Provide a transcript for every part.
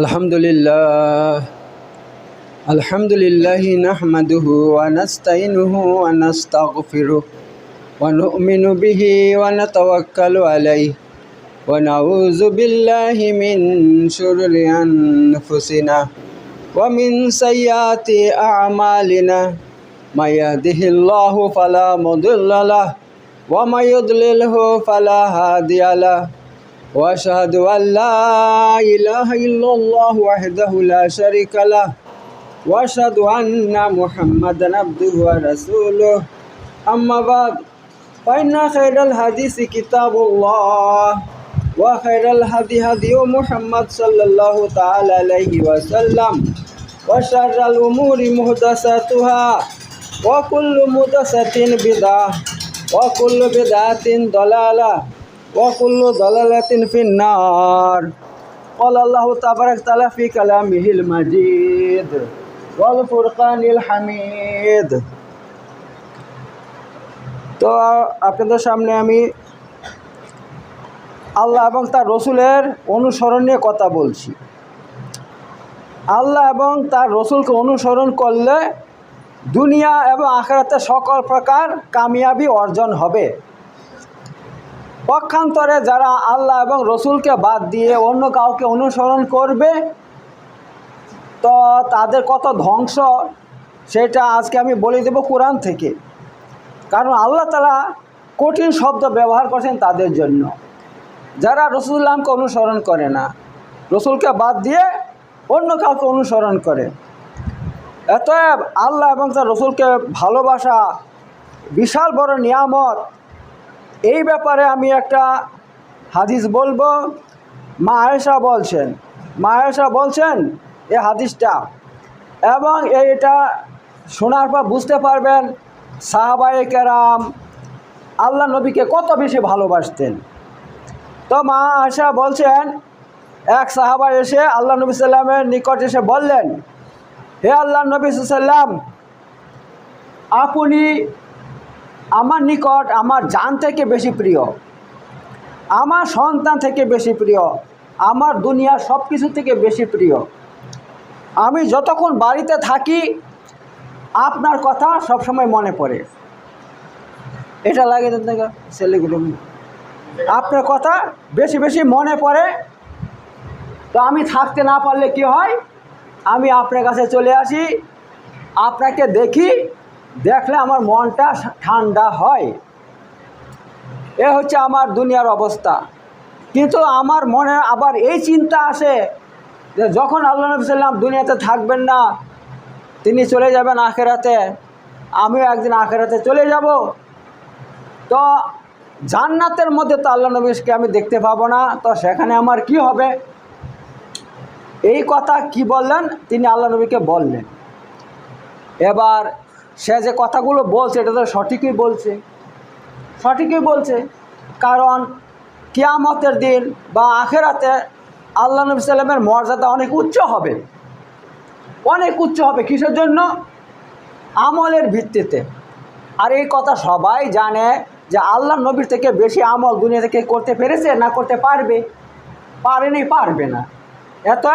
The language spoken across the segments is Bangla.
الحمد لله الحمد لله نحمده ونستعينه ونستغفره ونؤمن به ونتوكل عليه ونعوذ بالله من شرور أنفسنا ومن سيئات أعمالنا من يهده الله فلا مضل له ومن يضلله فلا هادي له واشهد ان لا اله الا الله وحده لا شريك له واشهد ان محمدا عبده ورسوله اما بعد فان خير الحديث كتاب الله وخير الهدي هدي محمد صلى الله تعالى عليه وسلم وشر الامور محدثاتها وكل محدثه بدعه وكل بدعه ضلاله وكل ضلالة في النار قال الله تبارك وتعالى في كلامه المجيد والفرقان الحميد তো আপনাদের সামনে আমি আল্লাহ এবং তার রসুলের অনুসরণ নিয়ে কথা বলছি আল্লাহ এবং তার রসুলকে অনুসরণ করলে দুনিয়া এবং আখেরাতে সকল প্রকার কামিয়াবি অর্জন হবে পক্ষান্তরে যারা আল্লাহ এবং রসুলকে বাদ দিয়ে অন্য কাউকে অনুসরণ করবে, তো তাদের কত ধ্বংস সেটা আজকে আমি বলে দেব কোরআন থেকে। কারণ আল্লাহ তালা কঠিন শব্দ ব্যবহার করছেন তাদের জন্য। যারা রসুল্লামকে অনুসরণ করে না, রসুলকে বাদ দিয়ে অন্য কাউকে অনুসরণ করে। এতএব আল্লাহ এবং তার রসুলকে ভালোবাসা বিশাল বড় নিয়ামত এই ব্যাপারে আমি একটা হাদিস বলব। মা আয়েশা বলছেন, মা আয়েশা বলছেন এই হাদিসটা। এবং এটা শোনার পর বুঝতে পারবেন, সাহাবায়ে কেরাম আল্লাহ নবীকে কত বেশি ভালোবাসতেন। তো মা আয়েশা বলছেন, এক সাহাবা এসে আল্লাহ নবী সাল্লামের নিকট এসে বললেন, হে আল্লাহ নবী সাল্লাম, আপনি আমার নিকট, আমার জান থেকে বেশি প্রিয়। আমার সন্তান থেকে বেশি প্রিয়। আমার দুনিয়ার সব কিছু থেকে বেশি প্রিয়। আমি যতক্ষণ বাড়িতে থাকি, আপনার কথা সবসময় মনে পড়ে। এটা লাগে ছেলেগুলো। আপনার কথা বেশি বেশি মনে পড়ে। তো আমি থাকতে না পারলে কি হয়? আমি আপনার কাছে চলে আসি, আপনাকে দেখি দেখলে আমার মনটা ঠান্ডা হয়। এ হচ্ছে আমার দুনিয়ার অবস্থা। কিন্তু আমার মনে আবার এই চিন্তা আসে যে যখন আল্লাহ নবী সাল্লাম দুনিয়াতে থাকবেন না, তিনি চলে যাবেন আখেরাতে, আমিও একদিন আখেরাতে চলে যাব। তো জান্নাতের মধ্যে তো আল্লাহ নবীকে আমি দেখতে পাবো না, তো সেখানে আমার কি হবে? এই কথা কি বললেন? তিনি আল্লাহ নবীকে বললেন। এবার সে যে কথাগুলো বলছে, এটা তো সঠিকই বলছে। সঠিকই বলছে। কারণ কিয়ামতের দিন বা আখেরাতে আল্লাহ নবী সাল্লামের মর্যাদা অনেক উচ্চ হবে। অনেক উচ্চ হবে। কিসের জন্য? আমলের ভিত্তিতে। আর এই কথা সবাই জানে যে আল্লাহ নবীর থেকে বেশি আমল দুনিয়া থেকে করতে পেরেছে না করতে পারবে? পারেনি পারবে না। এত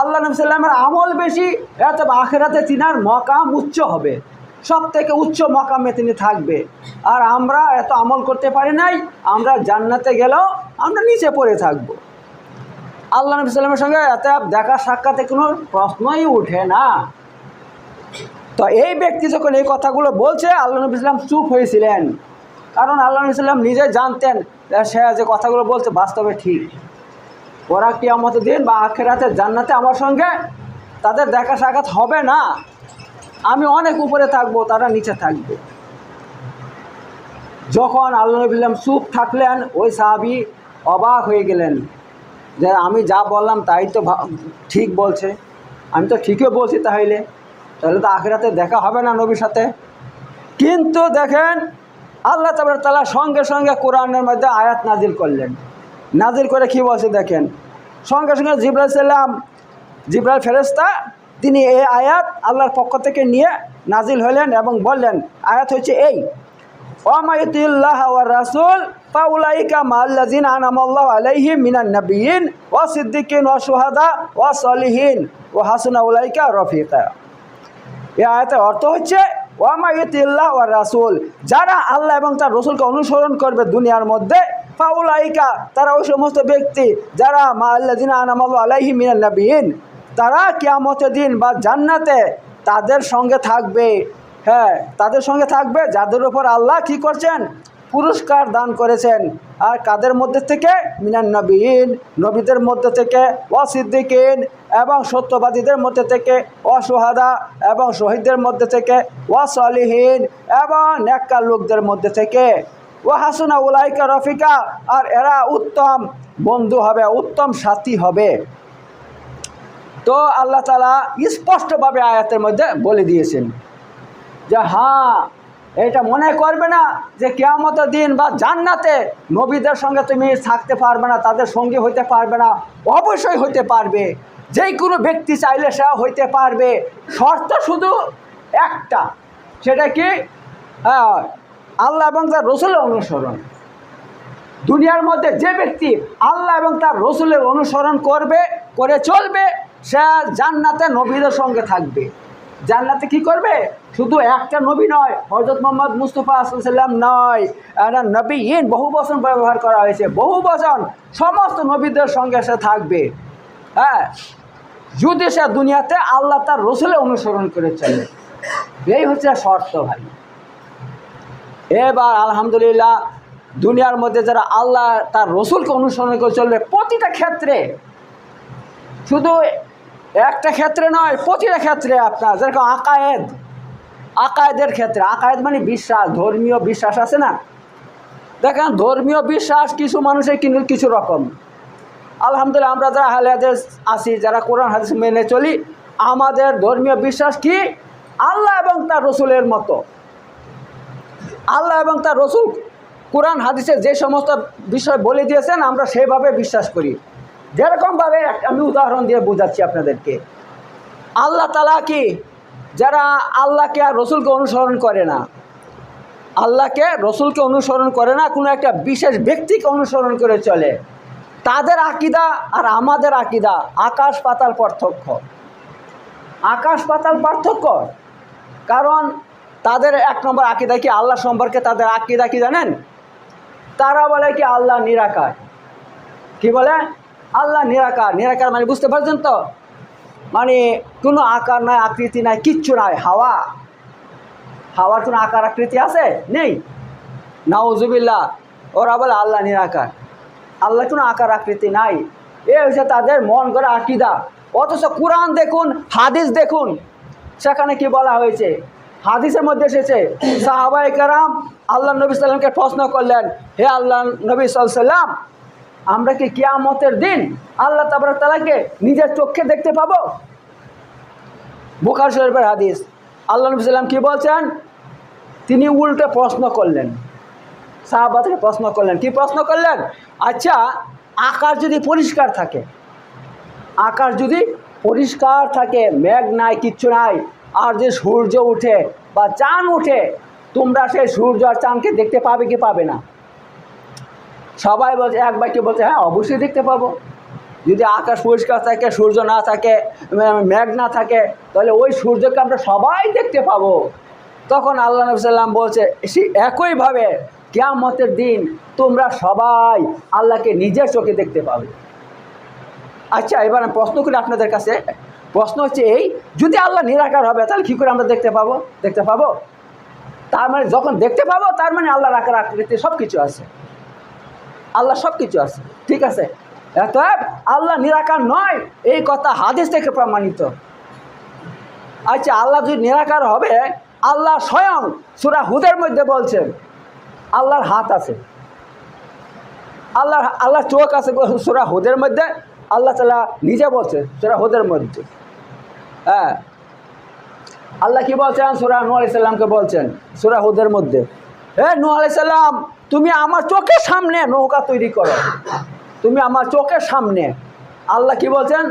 আল্লাহ নবী সাল্লামের আমল বেশি এত আখেরাতে তিনার মকাম উচ্চ হবে। সব থেকে উচ্চ মকামে তিনি থাকবে। আর আমরা এত আমল করতে পারি নাই, আমরা জান্নাতে গেলেও আমরা নিচে পড়ে থাকব। আল্লাহ নবী সাল্লামের সঙ্গে এত দেখা সাক্ষাতে কোনো প্রশ্নই উঠে না। তো এই ব্যক্তি যখন এই কথাগুলো বলছে, আল্লাহ নবী সাল্লাম চুপ হয়েছিলেন। কারণ আল্লাহ নবী সাল্লাম নিজে জানতেন সে যে কথাগুলো বলছে বাস্তবে ঠিক। ওরা কি আমাদের দিন বা আখের আখেরাতে জান্নাতে আমার সঙ্গে তাদের দেখা সাক্ষাৎ হবে না। আমি অনেক উপরে থাকব, তারা নিচে থাকবে। যখন আল্লাহ নবীলাম চুপ থাকলেন, ওই সাহাবি অবাক হয়ে গেলেন যে আমি যা বললাম তাই তো ঠিক বলছে। আমি তো ঠিকই বলছি তাহলে। তাহলে তো আখেরাতে দেখা হবে না নবীর সাথে। কিন্তু দেখেন, আল্লাহ তাবার তালা সঙ্গে সঙ্গে কোরআনের মধ্যে আয়াত নাজিল করলেন। নাজিল করে কি বলছে দেখেন? সঙ্গে সঙ্গে জিব্রাইল সাল্লাম জিব্রাইল ফেরেস্তা তিনি এই আয়াত আল্লাহর পক্ষ থেকে নিয়ে নাজিল হলেন এবং বললেন, আয়াত হচ্ছে এই ওমায়তুল্লাহ রাসুল আলাইহিম মিনান সিদ্দিকিন শুহাদা ওয়া সলিহিন এই আয়াতের অর্থ হচ্ছে যারা আল্লাহ এবং তার রসুলকে অনুসরণ করবে দুনিয়ার মধ্যে, ফাউলাইকা তারা ওই সমস্ত ব্যক্তি যারা মা আল্লাদিন আনামাল্লাহ আলাইহি মিনান তারা কিয়ামতের দিন বা জান্নাতে তাদের সঙ্গে থাকবে। হ্যাঁ তাদের সঙ্গে থাকবে, যাদের উপর আল্লাহ কি করছেন? পুরস্কার দান করেছেন। আর কাদের মধ্যে থেকে? মিনান নবীন, নবীদের মধ্যে থেকে, অসিদ্দিকিন এবং সত্যবাদীদের মধ্যে থেকে, অসহাদা এবং শহীদদের মধ্যে থেকে, অসলিহীন এবং নেককার লোকদের মধ্যে থেকে। ও হাসুনা উলাইকা রফিকা, আর এরা উত্তম বন্ধু হবে, উত্তম সাথী হবে। তো আল্লাহ তালা স্পষ্টভাবে আয়াতের মধ্যে বলে দিয়েছেন যে হ্যাঁ এটা মনে করবে না যে কেয়ামতের দিন বা জান্নাতে নবীদের সঙ্গে তুমি থাকতে পারবে না, তাদের সঙ্গী হইতে পারবে না। অবশ্যই হইতে পারবে। যেই কোনো ব্যক্তি চাইলে সে হইতে পারবে। শর্ত শুধু একটা, সেটা কি? আল্লাহ এবং তার রসুলের অনুসরণ। দুনিয়ার মধ্যে যে ব্যক্তি আল্লাহ এবং তার রসুলের অনুসরণ করবে, করে চলবে সে জান্নাতে নবীদের সঙ্গে থাকবে। জান্নাতে কি করবে? শুধু একটা নবী নয় হজরত মোহাম্মদ মুস্তফা সাল্লাম নয় নবী ইন বহু বচন ব্যবহার করা হয়েছে, বহু বচন সমস্ত নবীদের সঙ্গে সে থাকবে। হ্যাঁ যদি সে দুনিয়াতে আল্লাহ তার রসুলে অনুসরণ করে চলে, এই হচ্ছে শর্ত ভাই। এবার আলহামদুলিল্লাহ, দুনিয়ার মধ্যে যারা আল্লাহ তার রসুলকে অনুসরণ করে চলবে, প্রতিটা ক্ষেত্রে, শুধু একটা ক্ষেত্রে নয়, প্রতিটা ক্ষেত্রে আপনার যেরকম আকায়েদ, আকায়েদের ক্ষেত্রে, আকায়েদ মানে বিশ্বাস, ধর্মীয় বিশ্বাস আছে না? দেখেন, ধর্মীয় বিশ্বাস কিছু মানুষের কিন্তু কিছু রকম। আলহামদুলিল্লাহ, আমরা যারা হালে হাদিস আছি, যারা কোরআন, হাদিস মেনে চলি, আমাদের ধর্মীয় বিশ্বাস কি? আল্লাহ এবং তার রসুলের মতো। আল্লাহ এবং তার রসুল কোরআন, হাদিসে যে সমস্ত বিষয় বলে দিয়েছেন, আমরা সেভাবে বিশ্বাস করি। যেরকমভাবে আমি উদাহরণ দিয়ে বোঝাচ্ছি আপনাদেরকে। আল্লাহ তালা কি? যারা আল্লাহকে আর রসুলকে অনুসরণ করে না, আল্লাহকে, রসুলকে অনুসরণ করে না, কোনো একটা বিশেষ ব্যক্তিকে অনুসরণ করে চলে, তাদের আকিদা আর আমাদের আকিদা আকাশ পাতাল পার্থক্য। আকাশ পাতাল পার্থক্য? কারণ তাদের এক নম্বর আকিদা কি? আল্লাহ সম্পর্কে তাদের আকিদা কি জানেন? তারা বলে কি, আল্লাহ নিরাকার। কি বলে? আল্লাহ নিরাকার নিরাকার মানে বুঝতে পারছেন তো? মানে কোনো আকার নাই, আকৃতি নাই, কিচ্ছু নাই, হাওয়া। হাওয়ার কোনো আকার, আকৃতি আছে? নেই। নাউজুবিল্লাহ, ওরা বলে আল্লাহ নিরাকার। আল্লাহ কোনো আকার, আকৃতি নাই। এ হচ্ছে তাদের মন করে আকিদা। অথচ কোরআন দেখুন, হাদিস দেখুন, সেখানে কি বলা হয়েছে? হাদিসের মধ্যে এসেছে সাহাবাই কারাম আল্লাহ নবী সাল্লামকে প্রশ্ন করলেন, হে আল্লাহ নবী সাল্লাম আমরা কি কিয়ামতের দিন আল্লাহ তাবার তালাকে নিজের চোখে দেখতে পাবো? বুখার শরীফের হাদিস। আল্লাহ নবী সাল্লাম কি বলছেন? তিনি উল্টে প্রশ্ন করলেন। সাহাবাদকে প্রশ্ন করলেন। কি প্রশ্ন করলেন? আচ্ছা আকাশ যদি পরিষ্কার থাকে, আকাশ যদি পরিষ্কার থাকে, মেঘ নাই, কিচ্ছু নাই, আর যে সূর্য উঠে বা চাঁদ উঠে, তোমরা সেই সূর্য আর চাঁদকে দেখতে পাবে কি পাবে না? সবাই বলছে, এক বাক্যে বলছে হ্যাঁ অবশ্যই দেখতে পাবো। যদি আকাশ পরিষ্কার থাকে, সূর্য না থাকে মেঘ না থাকে, তাহলে ওই সূর্যকে আমরা সবাই দেখতে পাবো। তখন আল্লাহ নবী সাল্লাম বলছে একইভাবে কেয়ামতের দিন তোমরা সবাই আল্লাহকে নিজের চোখে দেখতে পাবে। আচ্ছা এবার আমি প্রশ্ন করি আপনাদের কাছে। প্রশ্ন হচ্ছে এই, যদি আল্লাহ নিরাকার হবে, তাহলে কী করে আমরা দেখতে পাবো? দেখতে পাবো? তার মানে যখন দেখতে পাবো, তার মানে আল্লাহর আকার আকৃতি সব কিছু আছে। আল্লাহ সব কিছু আছে। ঠিক আছে? অতএব আল্লাহ নিরাকার নয়, এই কথা হাদিস থেকে প্রমাণিত। আচ্ছা আল্লাহ যদি নিরাকার হবে, আল্লাহ স্বয়ং সুরা হুদের মধ্যে বলছেন, আল্লাহর হাত আছে। আল্লাহ আল্লাহ চোখ আছে সুরা হুদের মধ্যে, আল্লাহ তালা নিজে বলছে সুরা হুদের মধ্যে। হ্যাঁ। আল্লাহ কি বলছেন? সুরা নু আলি সাল্লামকে বলছেন, সুরা হুদের মধ্যে। হ্যাঁ নু আলি সাল্লাম তুমি আমার চোখের সামনে নৌকা তৈরি করো। তুমি আমার চোখের সামনে। আল্লাহ কি বলছেন?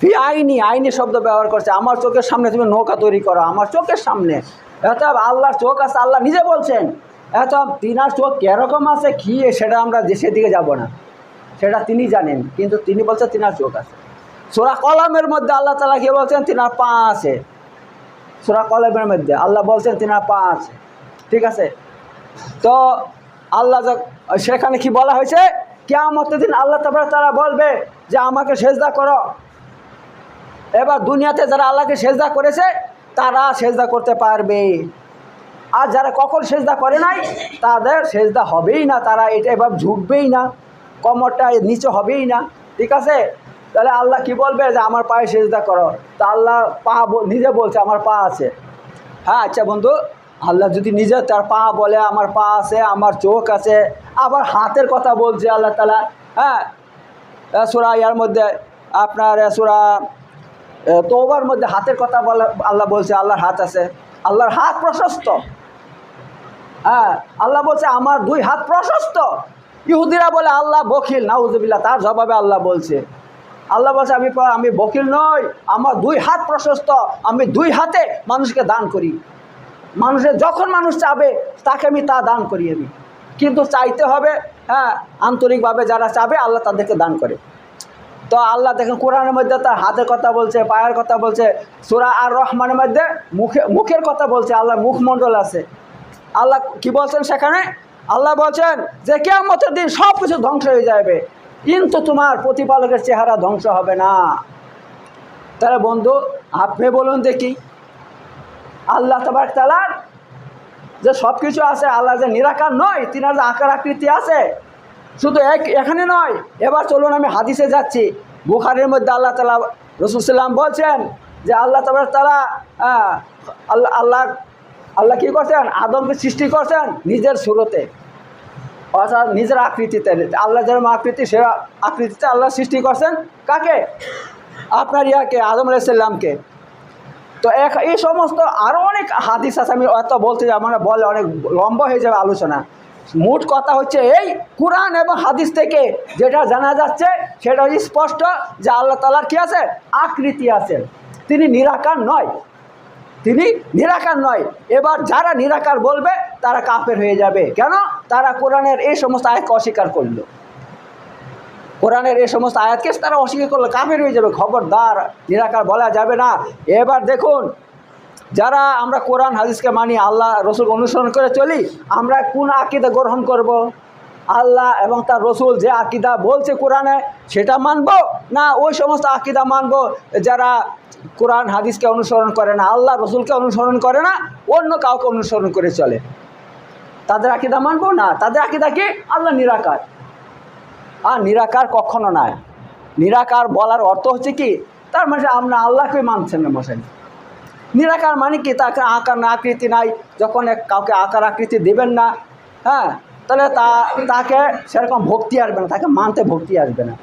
ফি আইনি আইনি শব্দ ব্যবহার করছে। আমার চোখের সামনে তুমি নৌকা তৈরি করো। আমার চোখের সামনে। অর্থাৎ আল্লাহর চোখ আছে, আল্লাহ নিজে বলছেন। এত তিনার চোখ কীরকম আছে, কী সেটা আমরা দেশের দিকে যাব না। সেটা তিনি জানেন, কিন্তু তিনি বলছেন তিনার চোখ আছে। সোরা কলমের মধ্যে আল্লাহ তালা কি বলছেন? তিনার পা আছে। সোরা কলমের মধ্যে আল্লাহ বলছেন তিনার পা আছে। ঠিক আছে? তো আল্লাহ সেখানে কি বলা হয়েছে? কেয়ামতের দিন আল্লাহ তারপরে তারা বলবে যে, আমাকে সেজদা করো। এবার দুনিয়াতে যারা আল্লাহকে সেজদা করেছে, তারা সেজদা করতে পারবে। আর যারা কখন সেজদা করে নাই, তাদের সেজদা হবেই না। তারা এটা এবার ঝুঁকবেই না। কমরটা নিচে হবেই না। ঠিক আছে? তাহলে আল্লাহ কি বলবে যে, আমার পায়ে সেজদা করো। তা আল্লাহ পা নিজে বলছে, আমার পা আছে। হ্যাঁ আচ্ছা বন্ধু আল্লাহ যদি নিজে তার পা বলে, আমার পা আছে, আমার চোখ আছে, আবার হাতের কথা বলছে আল্লাহ তালা হ্যাঁ? সুরা ইয়ার মধ্যে আপনার সুরা তোবার মধ্যে হাতের কথা বলে, আল্লাহ বলছে, আল্লাহর হাত আছে। আল্লাহর হাত প্রশস্ত। হ্যাঁ? আল্লাহ বলছে, আমার দুই হাত প্রশস্ত। ইহুদিরা বলে, আল্লাহ বকিল নাউজুবিল্লাহ, তার জবাবে আল্লাহ বলছে। আল্লাহ বলছে, আমি আমি বকিল নই, আমার দুই হাত প্রশস্ত, আমি দুই হাতে মানুষকে দান করি। মানুষের যখন মানুষ চাবে, তাকে আমি তা দান করি আমি কিন্তু চাইতে হবে হ্যাঁ আন্তরিকভাবে যারা চাবে, আল্লাহ তাদেরকে দান করে। তো আল্লাহ দেখেন কোরআনের মধ্যে তার হাতের কথা বলছে, পায়ের কথা বলছে, সুরা আর রহমানের মধ্যে মুখে, মুখের কথা বলছে আল্লাহ মুখমণ্ডল আছে। আল্লাহ কি বলছেন সেখানে? আল্লাহ বলছেন যে কেমতের দিন সব কিছু ধ্বংস হয়ে যাবে। কিন্তু তোমার প্রতিপালকের চেহারা ধ্বংস হবে না। তাহলে বন্ধু, আপনি বলুন দেখি আল্লাহ তবার তালার যে সব কিছু আছে, আল্লাহ যে নিরাকার নয়, তিনার যে আকার আকৃতি আছে, শুধু এক, এখানে নয়। এবার চলুন আমি হাদিসে যাচ্ছি। বুখারের মধ্যে আল্লাহ তালা রসুলসাল্লাম বলছেন যে আল্লাহ তাবার তালা আল্লাহ আল্লাহ আল্লাহ কী করছেন? আদমকে সৃষ্টি করছেন নিজের সুরতে। অর্থাৎ নিজের আকৃতিতে। আল্লাহ যেরকম আকৃতি, সে আকৃতিতে আল্লাহ সৃষ্টি করছেন কাকে? আপনার ইয়াকে, আদম আলাইসাল্লামকে তো এক- এই সমস্ত আরও অনেক হাদিস আছে, আমি অত বলতে যাব না বলে অনেক লম্বা হয়ে যাবে আলোচনা। মোট কথা হচ্ছে এই কোরআন এবং হাদিস থেকে যেটা জানা যাচ্ছে, সেটা স্পষ্ট যে আল্লাহ তালার কী আছে? আকৃতি আছে। তিনি নিরাকার নয়। তিনি নিরাকার নয়। এবার যারা নিরাকার বলবে, তারা কাফের হয়ে যাবে। কেন? তারা কোরআনের এই সমস্ত আয়াতকে অস্বীকার করল। কোরআনের এই সমস্ত আয়াতকে তারা অস্বীকার করল। কাফের হয়ে যাবে, খবরদার, নিরাকার বলা যাবে না। এবার দেখুন, যারা আমরা কোরআন, হাদিসকে মানি, আল্লাহ রসুল অনুসরণ করে চলি, আমরা কোন আকিদা গ্রহণ করব। আল্লাহ এবং তার রসুল যে আকিদা বলছে কোরআনে, সেটা মানব না ওই সমস্ত আকিদা মানব যারা কোরআন, হাদিসকে অনুসরণ করে না, আল্লাহ, রসুলকে অনুসরণ করে না, অন্য কাউকে অনুসরণ করে চলে? তাদের আকিদা মানবো না? তাদের আকিদা কি? আল্লাহ নিরাকার। আর নিরাকার কখনো নয় নিরাকার বলার অর্থ হচ্ছে কি? তার মানে আমরা আল্লাহকে মানছেন না মশাই নিরাকার মানে কি? তাকে আকার না আকৃতি নাই। যখন কাউকে আকার আকৃতি দেবেন না হ্যাঁ তাহলে তা, তাকে সেরকম ভক্তি আসবে না, তাকে মানতে ভক্তি আসবে না।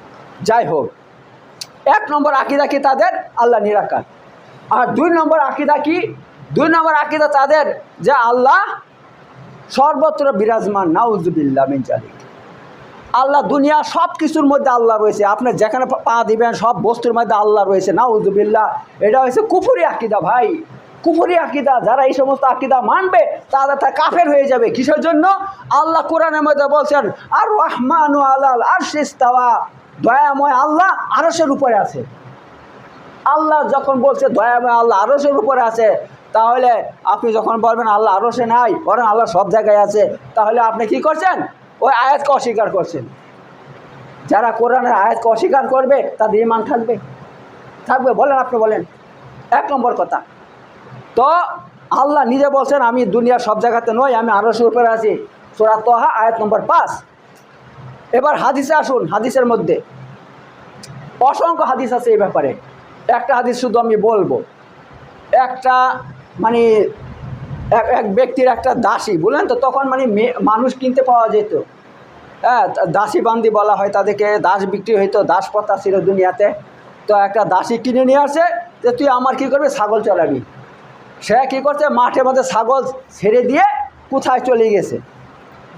যাই হোক, এক নম্বর আকিদা কি তাদের? আল্লাহ নিরাকার। আর দুই নম্বর আকিদা কি? দুই নম্বর আকিদা তাদের যে আল্লাহ সর্বত্র বিরাজমান নাউজুবিল্লা মিন আল্লাহ দুনিয়া সব কিছুর মধ্যে আল্লাহ রয়েছে। আপনি যেখানে পা- দিবেন, সব বস্তুর মধ্যে আল্লাহ রয়েছে। নাউজুবিল্লাহ, এটা হয়েছে কুফুরি আকিদা ভাই। কুফুরি আকিদা, যারা এই সমস্ত আকিদা মানবে, তারা তা কাফের হয়ে যাবে। কিসের জন্য? আল্লাহ কোরআনের মধ্যে বলছেন আর রহমান আল্লাহ আর শেস্তাওয়া দয়াময় আল্লাহ আরসের উপরে আছে। আল্লাহ যখন বলছে, দয়াময় আল্লাহ আরসের উপরে আছে, তাহলে আপনি যখন বলবেন, আল্লাহ আরসে নাই, বরং আল্লাহ সব জায়গায় আছে, তাহলে আপনি কি করছেন? ওই আয়াতকে অস্বীকার করছেন। যারা কোরআনের আয়াতকে অস্বীকার করবে, তাদের ইমান থাকবে থাকবে, বলেন আপনি, বলেন। এক নম্বর কথা। তো আল্লাহ নিজে বলছেন, আমি দুনিয়ার সব জায়গাতে নই, আমি আরসের উপরে আছি। সোরা তোহা, আয়াত নম্বর পাঁচ। এবার হাদিসে আসুন, হাদিসের মধ্যে। অসংখ্য হাদিস আছে এই ব্যাপারে। একটা হাদিস শুধু আমি বলব। একটা মানে এক ব্যক্তির একটা দাসী, বুঝলেন তো? তখন মানে মানুষ কিনতে পাওয়া যেত। দাসী বান্দি বলা হয় তাদেরকে, দাস বিক্রি হইতো, দাস প্রথা ছিল দুনিয়াতে। তো একটা দাসী কিনে নিয়ে আসে, যে তুই আমার কী করবি? ছাগল চড়াবি। সে কী করছে? মাঠের মধ্যে ছাগল ছেড়ে দিয়ে কোথায় চলে গেছে?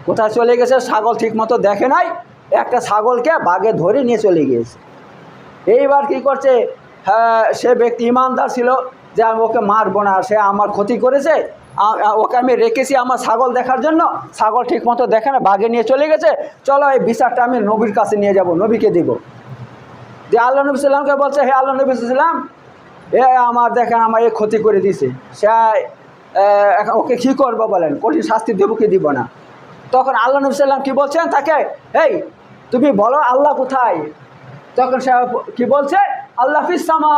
কোথায় চলে গেছে? ছাগল ঠিকমতো দেখে নাই। একটা ছাগলকে বাগে ধরে নিয়ে চলে গিয়েছে। এইবার কি করছে? হ্যাঁ সে ব্যক্তি ইমানদার ছিল যে আমি ওকে মারবো না, সে আমার ক্ষতি করেছে। ওকে আমি রেখেছি আমার ছাগল দেখার জন্য। ছাগল ঠিক মতো দেখে না, বাঘে নিয়ে চলে গেছে। চলো এই বিচারটা আমি নবীর কাছে নিয়ে যাব, নবীকে দিব। যে আল্লাহ নবী সাল্লামকে বলছে, হে আল্লাহ নবী সাল্লাম, এ আমার দেখেন, আমার এই ক্ষতি করে দিছে সে ওকে কী করব বলেন? কঠিন শাস্তি দেবো কি দিব না? তখন আল্লাহ নবী সাল্লাম কী বলছেন? তাকে, এই, তুমি বলো আল্লাহ কোথায়? তখন সে কী বলছে? আল্লাহ ফিসামা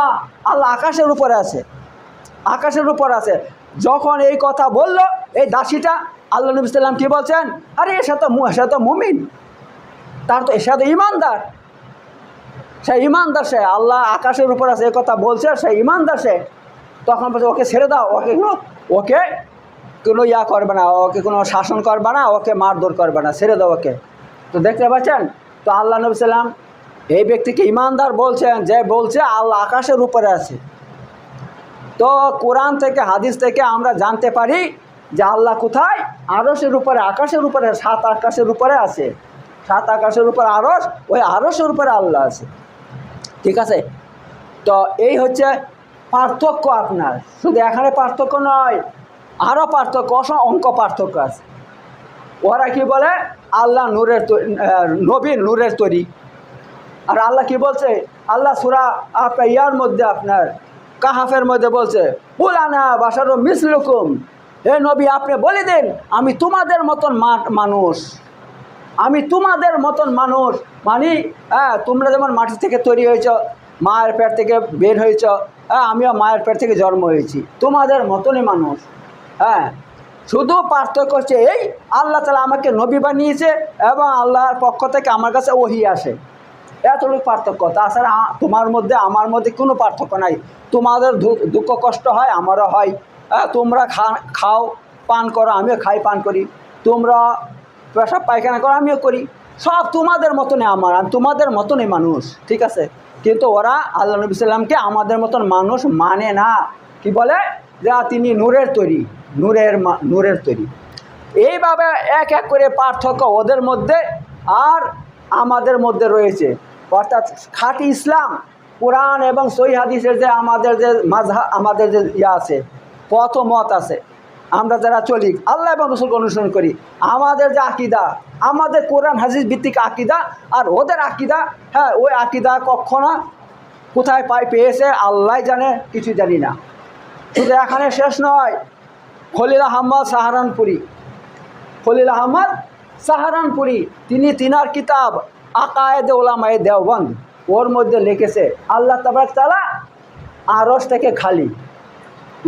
আল্লাহ আকাশের উপরে আছে। আকাশের উপর আছে। যখন এই কথা বলল, এই দাসীটা, আল্লাহ নবী সাল্লাম কী বলছেন? আরে এসে তো মু- সে তো মুমিন। তার তো এসে তো ইমানদার। সে ইমানদার সে। আল্লাহ আকাশের উপর আছে, এ কথা বলছে, সে ইমানদার সে। তখন বলছে, ওকে ছেড়ে দাও, ওকে ওকে কোনো ইয়া করবে না, ওকে কোনো শাসন করবে না, ওকে মারধর করবে না, ছেড়ে দাও ওকে। তো দেখতে পাচ্ছেন? তো আল্লাহ নবী সাল্লাম এই ব্যক্তিকে ইমানদার বলছেন, যে বলছে, আল্লাহ আকাশের উপরে আছে। তো কোরআন থেকে, হাদিস থেকে আমরা জানতে পারি যে আল্লাহ কোথায়? আরসের উপরে, আকাশের উপরে, সাত আকাশের উপরে আছে। সাত আকাশের উপরে আরস ওই আরসের উপরে আল্লাহ আছে। ঠিক আছে? তো এই হচ্ছে পার্থক্য আপনার। শুধু এখানে পার্থক্য নয় আরও পার্থক্য অঙ্ক পার্থক্য আছে। ওরা কি বলে? আল্লাহ নূরের নবী নূরের তৈরি। আর আল্লাহ কি বলছে? আল্লাহ সুরা আপনার ইয়ার মধ্যে আপনার কাহাফের মধ্যে বলছে পুলানা বাসারও মিসলুকুম। হে নবী, আপনি বলে দিন, আমি তোমাদের মতন মানুষ। আমি তোমাদের মতন মানুষ। মানে হ্যাঁ তোমরা যেমন মাটি থেকে তৈরি হয়েছ, মায়ের পেট থেকে বের হয়েছ হ্যাঁ আমিও মায়ের পেট থেকে জন্ম হয়েছি। তোমাদের মতনই মানুষ। হ্যাঁ শুধু পার্থক্য হচ্ছে এই, আল্লাহ তালা আমাকে নবী বানিয়েছে এবং আল্লাহর পক্ষ থেকে আমার কাছে ওহি আসে। এতটুকু পার্থক্য। তাছাড়া তোমার মধ্যে, আমার মধ্যে কোনো পার্থক্য নাই। তোমাদের দুঃখ কষ্ট হয়, আমারও হয়। হ্যাঁ তোমরা খা, খাও, পান করো, আমিও খাই, পান করি। তোমরা পেশাব, পায়খানা করো, আমিও করি। সব তোমাদের মতনই আমার আমি তোমাদের মতনই মানুষ, ঠিক আছে? কিন্তু ওরা আল্লাহ নবী সাল্লামকে আমাদের মতন মানুষ মানে না। কি বলে? যে তিনি নূরের তৈরি, নূরের নূরের তৈরি। এইভাবে এক এক করে পার্থক্য ওদের মধ্যে আর আমাদের মধ্যে রয়েছে। অর্থাৎ খাঁটি ইসলাম, কোরআন এবং সই হাদিসের যে আমাদের যে মাঝহা আমাদের যে ইয়ে আছে পথ মত আছে, আমরা যারা চলি, আল্লাহ এবং রসুলকে অনুসরণ করি, আমাদের যে আকিদা, আমাদের কোরআন হাদিস ভিত্তিক আকিদা আর ওদের আকিদা হ্যাঁ ওই আকিদা কখনো কোথায় পাই পেয়েছে আল্লাহ জানে কিছু জানি না। শুধু এখানে শেষ নয়, খলিল আহম্মদ সাহারানপুরি, খলিল আহমদ সাহারানপুরি, তিনি তিনার কিতাব আকায়েদ ওলামায়ে দেওবন্দ, ওর মধ্যে লিখেছে, আল্লাহ তাবারক তালা আরস থেকে খালি।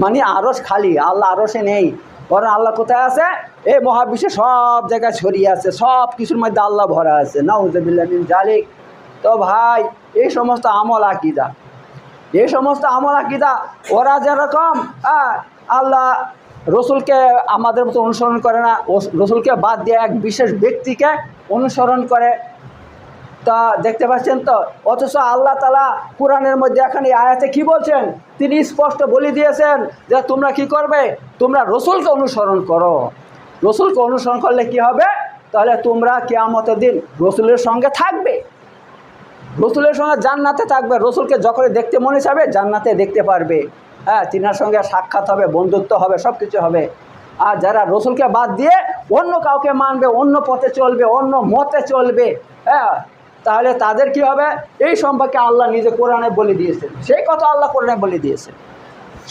মানে আরস খালি, আল্লাহ আরসে নেই। বরং আল্লাহ কোথায় আছে? এই মহাবিশ্বে সব জায়গায় ছড়িয়ে আছে, সব কিছুর মধ্যে আল্লাহ ভরা আছে। নাউজবিল্লাহ মিন জালিক তো ভাই, এই সমস্ত আমল আকিদা, এই সমস্ত আমল আকিদা, ওরা যেরকম আল্লাহ রসুলকে আমাদের মতো অনুসরণ করে না, রসুলকে বাদ দিয়ে এক বিশেষ ব্যক্তিকে অনুসরণ করে তা দেখতে পাচ্ছেন তো? অথচ আল্লাহ তালা কোরআনের মধ্যে এখন এই আয়াতে কি বলছেন? তিনি স্পষ্ট বলে দিয়েছেন যে তোমরা কি করবে? তোমরা রসুলকে অনুসরণ করো। রসুলকে অনুসরণ করলে কি হবে? তাহলে তোমরা কেয়ামতের দিন রসুলের সঙ্গে থাকবে। রসুলের সঙ্গে জান্নাতে থাকবে। রসুলকে যখনই দেখতে মনে চাবে জান্নাতে দেখতে পারবে। হ্যাঁ তিনার সঙ্গে সাক্ষাৎ হবে, বন্ধুত্ব হবে সব কিছু হবে। আর যারা রসুলকে বাদ দিয়ে অন্য কাউকে মানবে, অন্য পথে চলবে, অন্য মতে চলবে হ্যাঁ তাহলে তাদের কি হবে? এই সম্পর্কে আল্লাহ নিজে কোরআনে বলে দিয়েছে সেই কথা আল্লাহ কোরআনে বলে দিয়েছে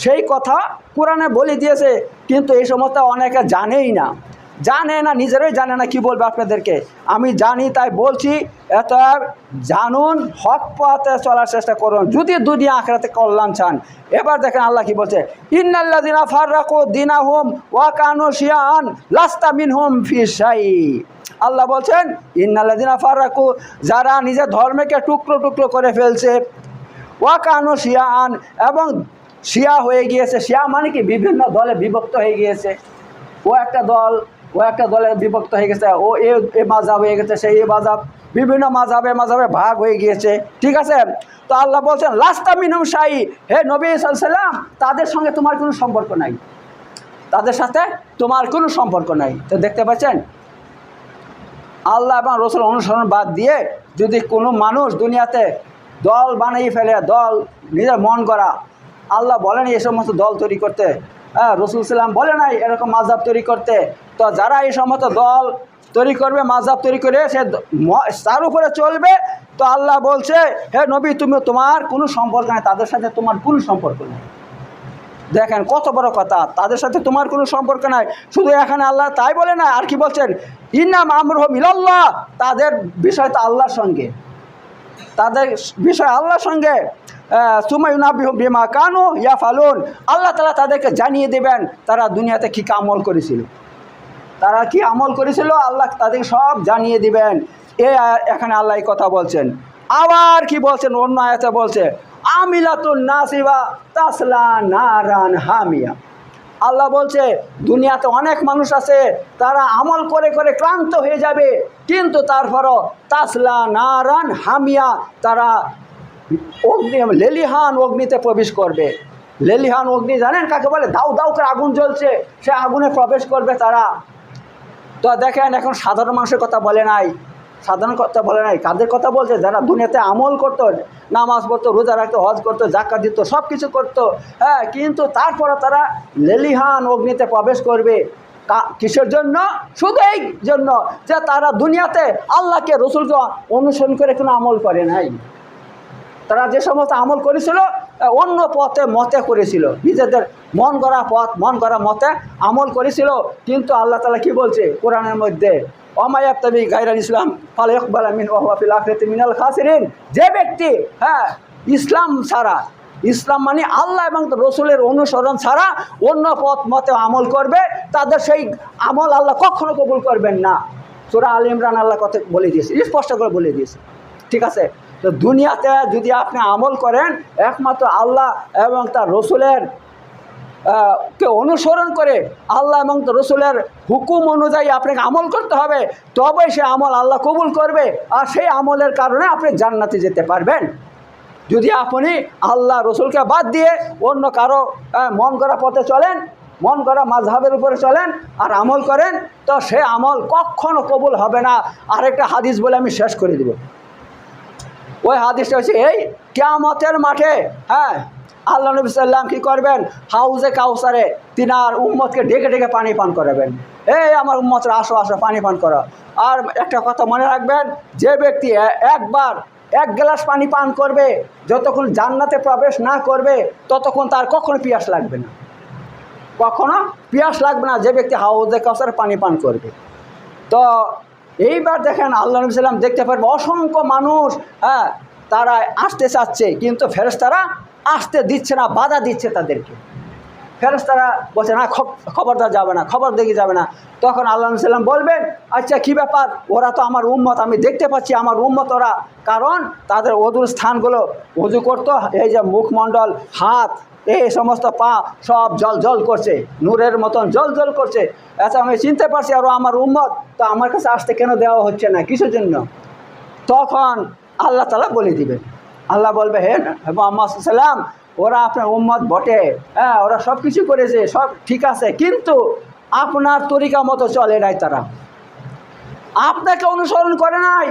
সেই কথা কোরআনে বলে দিয়েছে, কিন্তু এই সমস্ত অনেকে জানেই না। জানে না, নিজেরাই জানে না কি বলবে আপনাদেরকে। আমি জানি, তাই বলছি এত জানুন, হক পথে চলার চেষ্টা করুন, যদি দুনিয়া আখড়াতে কল্যাণ চান। এবার দেখেন আল্লাহ কি বলছে ইন্নাল্লা দিনা ফার্রাকু দিনা হোম ওয়া কানু শিয়ান লাস্তা মিন হোম ফিসাই আল্লাহ বলছেন ইন্নাল্লা দিনা ফার্রাকু, যারা নিজের ধর্মকে টুকরো টুকরো করে ফেলছে ওয়াকানো শিয়ান এবং শিয়া হয়ে গিয়েছে, শিয়া মানে কি? বিভিন্ন দলে বিভক্ত হয়ে গিয়েছে। ও একটা দল ও একটা দলে বিভক্ত হয়ে গেছে, ও এ এ মাঝাব হয়ে গেছে, সেই এ মাঝাব বিভিন্ন মাঝাবে মাঝাবে ভাগ হয়ে গিয়েছে, ঠিক আছে? তো আল্লাহ বলছেন, লাস্তা মিনুম শাহী হে নবী সাল্লাম তাদের সঙ্গে তোমার কোনো সম্পর্ক নাই। তাদের সাথে তোমার কোনো সম্পর্ক নাই। তো দেখতে পাচ্ছেন? আল্লাহ এবং রসুল অনুসরণ বাদ দিয়ে যদি কোনো মানুষ দুনিয়াতে দল বানিয়ে ফেলে, দল নিজের মন করা আল্লাহ বলেন এই সমস্ত দল তৈরি করতে। রসুল সাল্লাম বলে নাই এরকম মাঝাব তৈরি করতে। তো যারা এই সমস্ত দল তৈরি করবে মাঝাব তৈরি করে সে তার উপরে চলবে, তো আল্লাহ বলছে, হে নবী, তুমি তোমার কোনো সম্পর্ক নেই, তাদের সাথে তোমার কোনো সম্পর্ক নেই। দেখেন, কত বড় কথা, তাদের সাথে তোমার কোনো সম্পর্ক নাই। শুধু এখানে আল্লাহ তাই বলে না আর কি বলছেন? ইনাম আমরহ মিলাল্লাহ তাদের বিষয় তো আল্লাহর সঙ্গে। তাদের বিষয় আল্লাহর সঙ্গে সুমাইনাবিহ বিমা কানু ইয়া ফালুন আল্লাহ তালা তাদেরকে জানিয়ে দেবেন তারা দুনিয়াতে কী আমল করেছিল। তারা কি আমল করেছিল? আল্লাহ তাদেরকে সব জানিয়ে দিবেন। এ, এখানে আল্লাহ কথা বলছেন। আবার কি বলছেন? অন্য আয়াতে বলছে, আমিলাতুন নাসিবা তাসলা নারান হামিয়া। আল্লাহ বলছে, দুনিয়াতে অনেক মানুষ আছে, তারা আমল করে করে ক্লান্ত হয়ে যাবে। কিন্তু তারপরও তাসলা নারান হামিয়া তারা অগ্নি, লেলিহান অগ্নিতে প্রবেশ করবে। লেলিহান অগ্নি জানেন কাকে বলে? দাউ দাউ করে আগুন জ্বলছে, সে আগুনে প্রবেশ করবে তারা। তো দেখেন এখন সাধারণ মানুষের কথা বলে নাই। সাধারণ কথা বলে নাই, কাদের কথা বলছে? যারা দুনিয়াতে আমল করতো, নামাজ পড়তো, রোজা রাখতো, হজ করতো জাক্কা দিত সব কিছু করতো। হ্যাঁ কিন্তু তারপরে তারা লেলিহান অগ্নিতে প্রবেশ করবে। কিসের জন্য? শুধু এই জন্য, যে তারা দুনিয়াতে আল্লাহকে, রসুলকে অনুসরণ করে কোনো আমল করে নাই। তারা যে সমস্ত আমল করেছিল অন্য পথে মতে করেছিল। নিজেদের মন করা পথ, মন করা মতে আমল করেছিল। কিন্তু আল্লাহ তালা কি বলছে কোরআনের মধ্যে? অমায়াবতাবি গাইরাল ইসলাম, ফাল ইকবাল আমিন ওয়াফিল আখরাতি মিনাল খাসিরিন। যে ব্যক্তি হ্যাঁ ইসলাম ছাড়া ইসলাম মানে আল্লাহ এবং রসুলের অনুসরণ ছাড়া অন্য পথ মতে আমল করবে। তাদের সেই আমল আল্লাহ কখনো কবুল করবেন না। সুরা আল ইমরান আল্লাহ কথা বলে দিয়েছে স্পষ্ট করে বলে দিয়েছে। ঠিক আছে? তো দুনিয়াতে যদি আপনি আমল করেন, একমাত্র আল্লাহ এবং তার রসুলের কে অনুসরণ করে আল্লাহ এবং রসুলের হুকুম অনুযায়ী আপনাকে আমল করতে হবে, তবেই সে আমল আল্লাহ কবুল করবে। আর সেই আমলের কারণে আপনি জান্নাতে যেতে পারবেন। যদি আপনি আল্লাহ রসুলকে বাদ দিয়ে অন্য কারও মন করা পথে চলেন, মন করা মাঝহাবের উপরে চলেন আর আমল করেন, তো সে আমল কখনো কবুল হবে না। আরেকটা হাদিস বলে আমি শেষ করে দেব। ওই হাদিসটা হচ্ছে এই, কেয়ামতের মাঠে হ্যাঁ আল্লাহ নবী সাল্লাম কী করবেন? হাউজে কাউসারে তিনার উম্মতকে ডেকে ডেকে পানি পান করাবেন। এই আমার উম্মতরা, আসো আসো, পানি পান করো। আর একটা কথা মনে রাখবেন, যে ব্যক্তি একবার এক গ্লাস পানি পান করবে, যতক্ষণ জান্নাতে প্রবেশ না করবে, ততক্ষণ তার কখনো পিয়াস লাগবে না। কখনো পিয়াস লাগবে না, যে ব্যক্তি হাউজে কাউসারে পানি পান করবে। তো এইবার দেখেন আল্লাহ নবী সাল্লাম দেখতে পারবে, অসংখ্য মানুষ হ্যাঁ তারা আসতে চাচ্ছে, কিন্তু ফেরেশতারা আসতে দিচ্ছে না, বাধা দিচ্ছে তাদেরকে। ফেরেশতারা বলছে, না খবরদার যাবে না, খবর দেখে যাবে না। তখন আল্লাহ সাল্লাম বলবেন আচ্ছা কি ব্যাপার? ওরা তো আমার উম্মত, আমি দেখতে পাচ্ছি আমার উম্মত ওরা। কারণ তাদের অদূর স্থানগুলো উজু করতো, এই যে মুখমণ্ডল, হাত, এই সমস্ত পা সব জল জল করছে, নূরের মতন জল জল করছে। আচ্ছা আমি চিনতে পারছি আরও আমার উম্মত, তো আমার কাছে আসতে কেন দেওয়া হচ্ছে না, কিসের জন্য? তখন আল্লাহ তালা বলে দিবেন। আল্লাহ বলবে, হে মোহাম্মদ সাল্লাম ওরা আপনার উম্মত বটে। হ্যাঁ ওরা সব কিছু করেছে, সব ঠিক আছে, কিন্তু আপনার তরিকা মতো চলে নাই তারা। আপনাকে অনুসরণ করে নাই।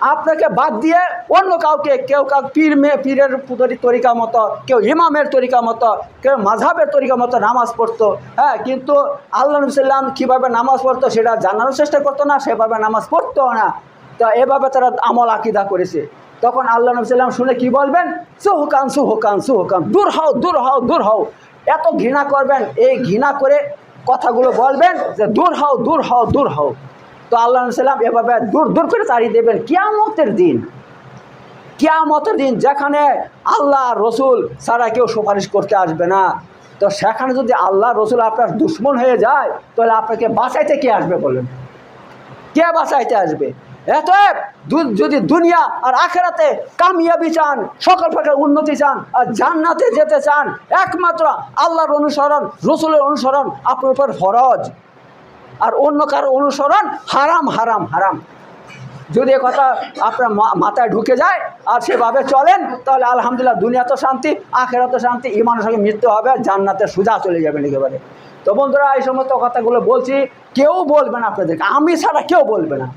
আপনাকে বাদ দিয়ে অন্য কাউকে, কেউ কাউ পীর মেয়ে, পীরের তরি- তরিকা মতো, কেউ ইমামের তরিকা মতো, কেউ মাঝাবের তরিকা মতো নামাজ পড়তো। হ্যাঁ কিন্তু আল্লাহ সাল্লাম কীভাবে নামাজ পড়তো সেটা জানানোর চেষ্টা করতো না, সেভাবে নামাজ পড়তো না। তো এভাবে তারা আমল আকিদা করেছে। তখন আল্লাহ নবী সাল্লাম শুনে কি বলবেন? সুহকান সুহকান সুহকান। দূর হও দূর হও দূর হও। এত ঘৃণা করবেন, এই ঘৃণা করে কথাগুলো বলবেন যে দূর হও দূর হও দূর হও। তো আল্লাহ সাল্লাম এভাবে দূর দূর করে তাড়িয়ে দেবেন কিয়ামতের দিন। কিয়ামতের দিন যেখানে আল্লাহ রসুল ছাড়া কেউ সুপারিশ করতে আসবে না। তো সেখানে যদি আল্লাহ রসুল আপনার দুশ্মন হয়ে যায়, তাহলে আপনাকে বাঁচাইতে কে আসবে বলেন? কে বাঁচাইতে আসবে? এত যদি দুনিয়া আর আখেরাতে কামিয়াবি চান, সকল প্রকার উন্নতি চান, আর জান্নাতে যেতে চান, একমাত্র আল্লাহর অনুসরণ, রসুলের অনুসরণ আপনার উপর ফরজ। আর অন্য কারও অনুসরণ হারাম হারাম হারাম। যদি কথা আপনার মাথায় ঢুকে যায়, আর সেভাবে চলেন, তাহলে আলহামদুলিল্লাহ দুনিয়া তো শান্তি, আখেরা তো শান্তি, ইমানের সঙ্গে মৃত্যু হবে জান্নাতে সোজা চলে যাবেন একেবারে। তো বন্ধুরা, এই সমস্ত কথাগুলো বলছি, কেউ বলবে না আপনাদেরকে, আমি ছাড়া কেউ বলবে না।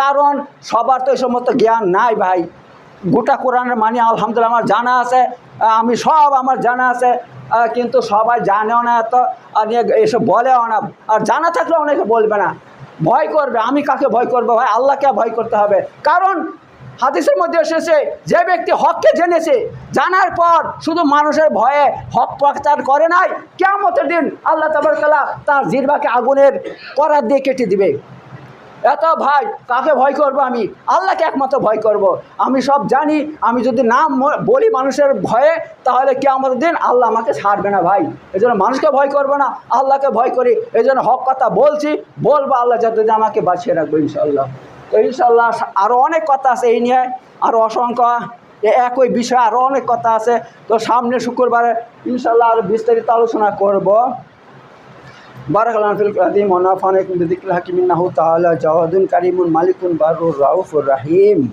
কারণ সবার তো এই সমস্ত জ্ঞান নাই ভাই। গোটা কোরআনের মানে আলহামদুলিল্লাহ আমার জানা আছে আমি সব আমার জানা আছে কিন্তু সবাই জানেও না এত, আর এসব বলেও না। আর জানা থাকলে অনেকে বলবে না। ভয় করবে, আমি কাকে ভয় করব ভাই? আল্লাহকে ভয় করতে হবে। কারণ হাদিসের মধ্যে এসেছে, যে ব্যক্তি হককে জেনেছে, জানার পর শুধু মানুষের ভয়ে হক প্রচার করে নাই কেমতের দিন আল্লাহ তাবারকাল্লাহ তার জিরবাকে আগুনের করার দিয়ে কেটে দিবে। এত ভাই, কাকে ভয় করব আমি? আল্লাহকে একমাত্র ভয় করব। আমি সব জানি, আমি যদি ম- বলি মানুষের ভয়ে, তাহলে কে আমাদের দিন আল্লাহ আমাকে ছাড়বে না ভাই। এই জন্য মানুষকে ভয় করব না, আল্লাহকে ভয় করি। এই জন্য হক কথা বলছি, বলব আল্লাহ যাতে আমাকে বাঁচিয়ে রাখব ইনশাল্লাহ তো ইনশাল্লাহ আরও অনেক কথা আছে এই নিয়ে আরও অসংখ্য একই বিষয়ে আরও অনেক কথা আছে। তো সামনে শুক্রবারে ইনশাল্লাহ আরও বিস্তারিত আলোচনা করব। بارك الله في القديم ونفعناكم بذكر الحكيم انه تعالى جواد كريم مالك بر رؤوف رحيم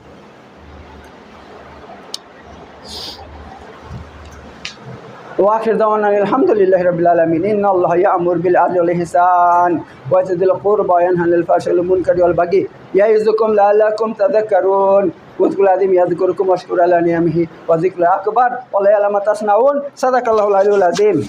واخر دعوانا أن الحمد لله رب العالمين ان الله يامر بالعدل والاحسان ويؤتي ذي القربى وينهى عن الفحشاء والمنكر والبغي يعظكم لعلكم تذكرون واذكروا العظيم يذكركم واشكروا على نعمه وذكر اكبر ولا يعلم ما تصنعون صدق الله العلي العظيم